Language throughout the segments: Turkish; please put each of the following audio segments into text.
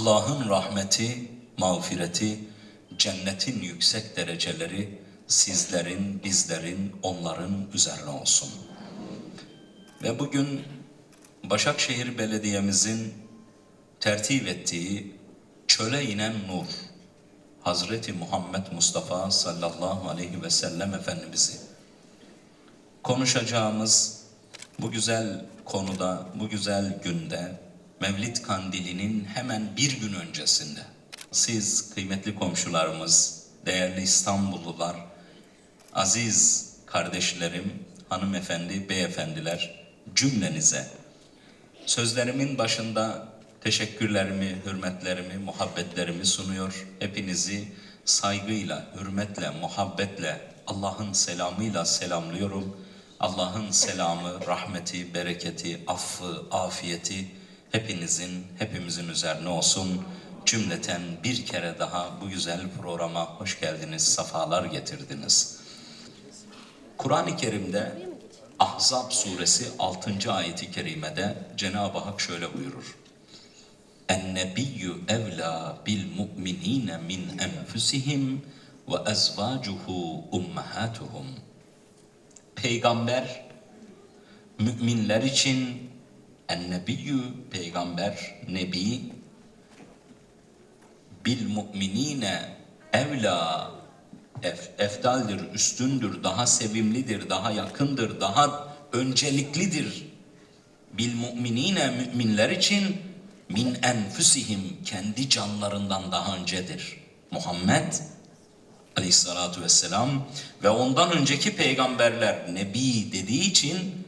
Allah'ın rahmeti, mağfireti, cennetin yüksek dereceleri sizlerin, bizlerin, onların üzerine olsun. Ve bugün Başakşehir Belediye'mizin tertip ettiği Çöle inen Nur, Hazreti Muhammed Mustafa sallallahu aleyhi ve sellem Efendimiz'i konuşacağımız bu güzel konuda, bu güzel günde Mevlid Kandili'nin hemen bir gün öncesinde siz kıymetli komşularımız, değerli İstanbullular, aziz kardeşlerim, hanımefendi, beyefendiler cümlenize sözlerimin başında teşekkürlerimi, hürmetlerimi, muhabbetlerimi sunuyor. Hepinizi saygıyla, hürmetle, muhabbetle, Allah'ın selamıyla selamlıyorum. Allah'ın selamı, rahmeti, bereketi, affı, afiyeti hepinizin, hepimizin üzerine olsun. Cümleten bir kere daha bu güzel programa hoş geldiniz, safalar getirdiniz. Kur'an-ı Kerim'de Ahzab suresi 6. ayeti kerimede Cenab-ı Hak şöyle buyurur. En-nebiyyü evlâ bil mu'minîne min enfusihim ve ezvâcuhu ummahatuhum. Peygamber müminler için en-nebiyyü peygamber nebi bil mu'minine evla ef, eftaldir, üstündür, daha sevimlidir, daha yakındır, daha önceliklidir. Bil mu'minine müminler için min enfusihim kendi canlarından daha öncedir. Muhammed aleyhissalatu vesselam ve ondan önceki peygamberler nebi dediği için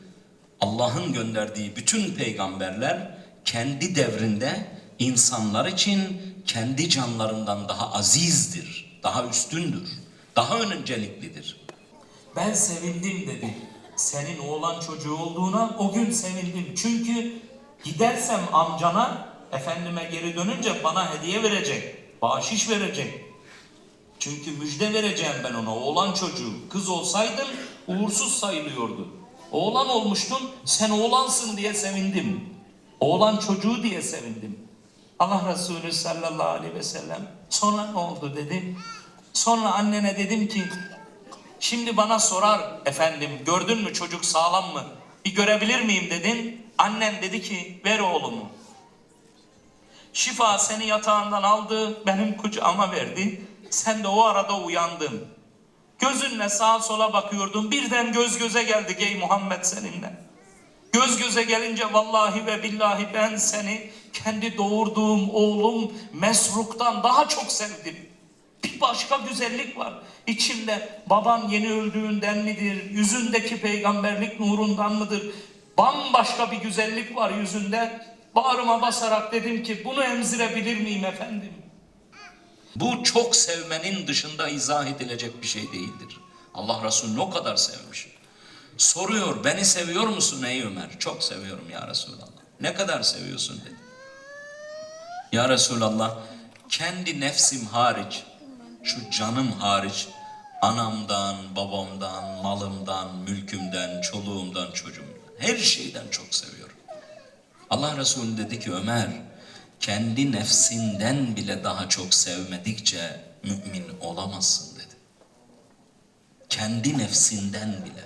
Allah'ın gönderdiği bütün peygamberler kendi devrinde insanlar için kendi canlarından daha azizdir, daha üstündür, daha önceliklidir. Ben sevindim dedi. Senin oğlan çocuğu olduğuna o gün sevindim. Çünkü gidersem amcana efendime geri dönünce bana hediye verecek. Bahşiş verecek. Çünkü müjde vereceğim ben ona. Oğlan çocuğu. Kız olsaydın uğursuz sayılıyordu. Oğlan olmuştun sen oğlansın diye sevindim. Oğlan çocuğu diye sevindim. Allah Resulü sallallahu aleyhi ve sellem sonra ne oldu dedi. Sonra annene dedim ki Şimdi bana sorar efendim gördün mü çocuk sağlam mı? Bir görebilir miyim dedin. Annem dedi ki ver oğlumu. Şifa seni yatağından aldı benim kucağıma verdi. Sen de o arada uyandın. Gözünle sağa sola bakıyordun. Birden göz göze geldik ey Muhammed seninle. Göz göze gelince vallahi ve billahi ben seni kendi doğurduğum oğlum Mesruk'tan daha çok sevdim. Bir başka güzellik var. İçimde baban yeni öldüğünden midir? Yüzündeki peygamberlik nurundan mıdır? Bambaşka bir güzellik var yüzünde. Bağrıma basarak dedim ki bunu emzirebilir miyim efendim? Bu çok sevmenin dışında izah edilecek bir şey değildir. Allah Resulü o kadar sevmiş. Soruyor, beni seviyor musun ey Ömer? Çok seviyorum ya Resulallah. Ne kadar seviyorsun dedi. Ya Resulallah, kendi nefsim hariç, şu canım hariç, anamdan, babamdan, malımdan, mülkümden, çoluğumdan, çocuğumdan, her şeyden çok seviyorum. Allah Resulü dedi ki Ömer, kendi nefsinden bile daha çok sevmedikçe mümin olamazsın dedi. Kendi nefsinden bile.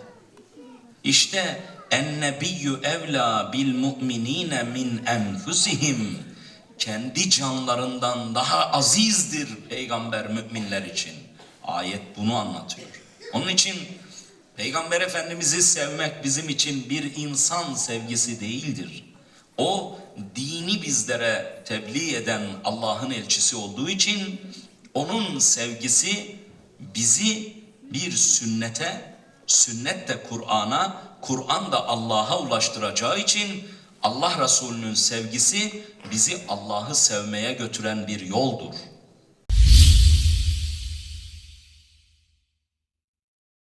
İşte ennebiyyü evla bil mu'minine min enfusihim. Kendi canlarından daha azizdir peygamber müminler için. Ayet bunu anlatıyor. Onun için Peygamber Efendimiz'i sevmek bizim için bir insan sevgisi değildir. O dini bizlere tebliğ eden Allah'ın elçisi olduğu için onun sevgisi bizi bir sünnete, sünnet de Kur'an'a, Kur'an da Allah'a ulaştıracağı için Allah Resulü'nün sevgisi bizi Allah'ı sevmeye götüren bir yoldur.